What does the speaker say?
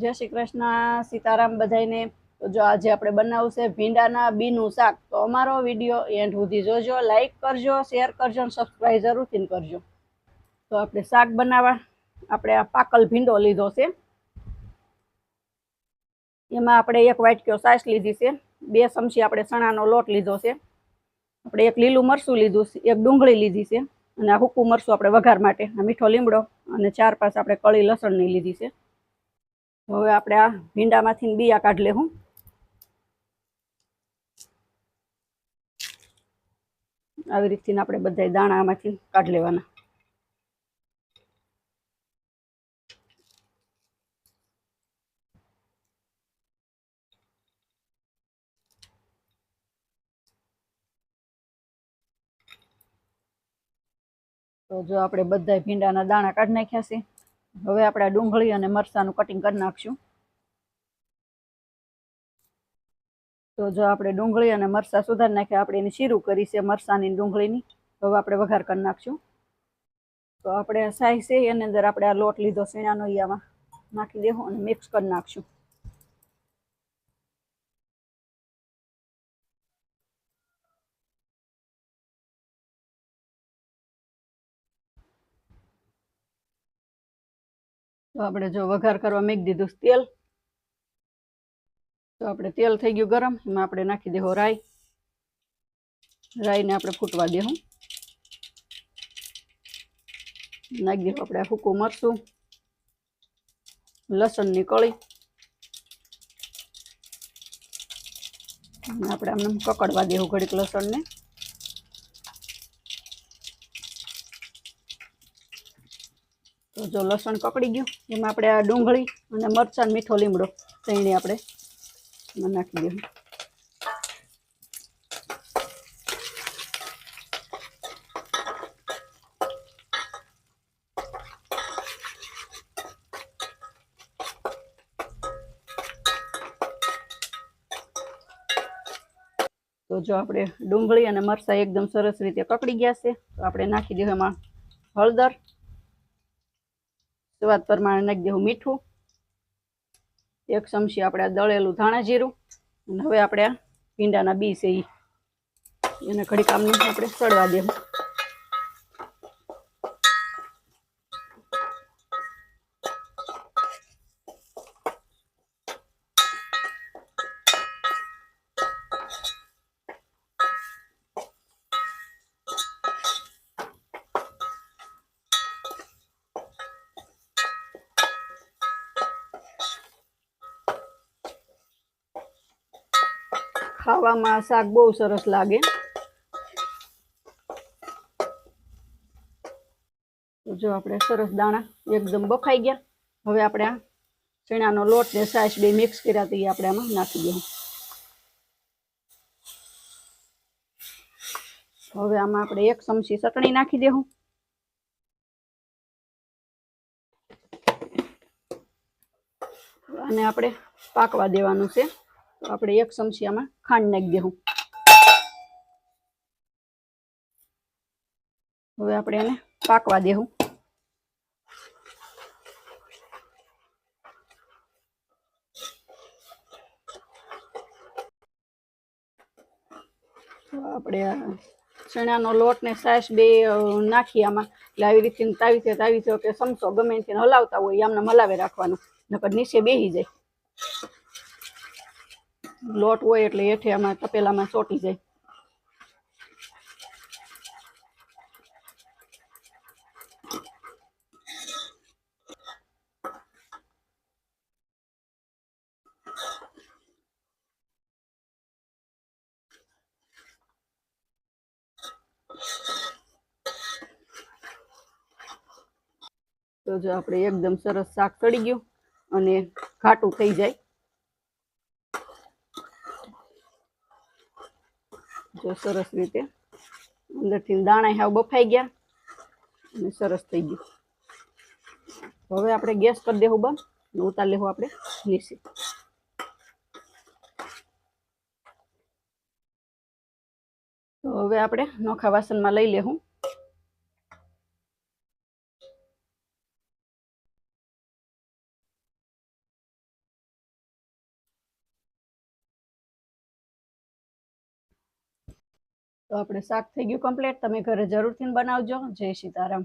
જય શ્રી કૃષ્ણ, સીતારામ બધાઈને તો જો આજે આપણે બનાવશે ભીંડાના બીનું શાક. તો અમારો વીડિયો એન્ડ સુધી જોજો, લાઈક કરજો, શેર કરજો અને સબસ્ક્રાઈબ જરૂરથી કરજો. તો આપણે શાક બનાવવા, આપણે આ પાકલ ભીંડો લીધો છે. એમાં આપણે એક વાટક્યો સાસ લીધી છે. બે ચમચી આપણે ચણાનો લોટ લીધો છે. આપણે એક લીલું મરચું લીધું છે, એક ડુંગળી લીધી છે. અને આ હુકું મરચું આપણે વઘાર માટે, આ મીઠો લીમડો અને ચાર પાંચ આપણે કળી લસણની લીધી છે. હવે આપણે આ ભીંડામાંથી બિયા કાઢ લેવું. આવી રીતથી આપણે બધા દાણા આમાંથી કાઢ લેવાના. તો જો આપણે બધા ભીંડાના દાણા કાઢી નાખ્યા છે. હવે આપણે ડુંગળી અને મરસાનું કટિંગ કરી નાખશું. તો જો આપણે ડુંગળી અને મરચાં સુધારી નાખ્યા, આપણે એની શીરું કરી છે મરચાંની ડુંગળીની. હવે આપણે વઘાર કરી નાખશું. તો આપણે સાઈ છે, એની અંદર આપણે આ લોટ લીધો, સીણાનો ઈયામાં નાખી દેવું અને મિક્સ કરી નાખશું. તો આપણે જો વઘાર કરવા મૂકી દીધું તેલ. તો આપણે તેલ થઈ ગયું ગરમ, એમાં આપણે નાખી દેવો રાઈ. રાઈને આપણે ફૂટવા દેવું નાખી દેવું આપણે સૂકું મરચું, લસણની કળી. આપણે આમને કકડવા દેવું ઘડીક લસણને. તો જો લસણ પકડી ગયું, એમાં આપણે આ ડુંગળી અને મરચાં મીઠો લીમડો તેણી આપણે નાખી દઉં તો જો આપણે ડુંગળી અને મરચાં એકદમ સરસ રીતે કકડી ગયા છે, તો આપણે નાખી દેવું એમાં હળદર સ્વાદ પ્રમાણે નાખી દેવું મીઠું. એક ચમચી આપણે દળેલું ધાણા જીરું અને હવે આપણે આ ભીંડાના બી છે ઈ. એને ઘડી કામનું આપણે સડવા દેવું. ખાવામાં શાક બહુ સરસ લાગે. જો આપણે સરસ દાણા એકદમ બફાઈ ગયા. હવે આપણે આ ચણાનો લોટ ને સાસ બે મિક્સ કર્યા તો આપણે આમાં નાખી દઉં હવે આમાં આપણે એક ચમચી ચટણી નાખી દેવું અને આપણે પાકવા દેવાનું છે. આપણે એક ચમચી આમાં ખાંડ નાખી દેવું. હવે આપણે એને પાકવા દેવું. આપણે ચણાનો લોટ ને સાસ બે નાખી આમાં. એટલે આવી રીતે તાવી છે તાવી છે કે સમસો ગમે તેને હલાવતા હોય આમને હલાવે રાખવાનું. નકર નીચે બેસી જાય. લોટ હોય એટલે હેઠે આમાં તપેલામાં ચોટી જાય. તો જો આપણે એકદમ સરસ શાક ચડી ગયું અને ઘાટું થઈ જાય. જો સરસ રીતે અંદરથી દાણા હાવ બફાઈ ગયા અને સરસ થઈ ગયું. હવે આપણે ગેસ કરી દેવું બંધ અને ઉતાર લેવું આપણે લીસી હવે આપણે નોખા વાસણમાં લઈ લેવું. તો આપણે શાક થઈ ગયું કમ્પ્લીટ તમે ઘરે જરૂરથી બનાવજો. જય સીતારામ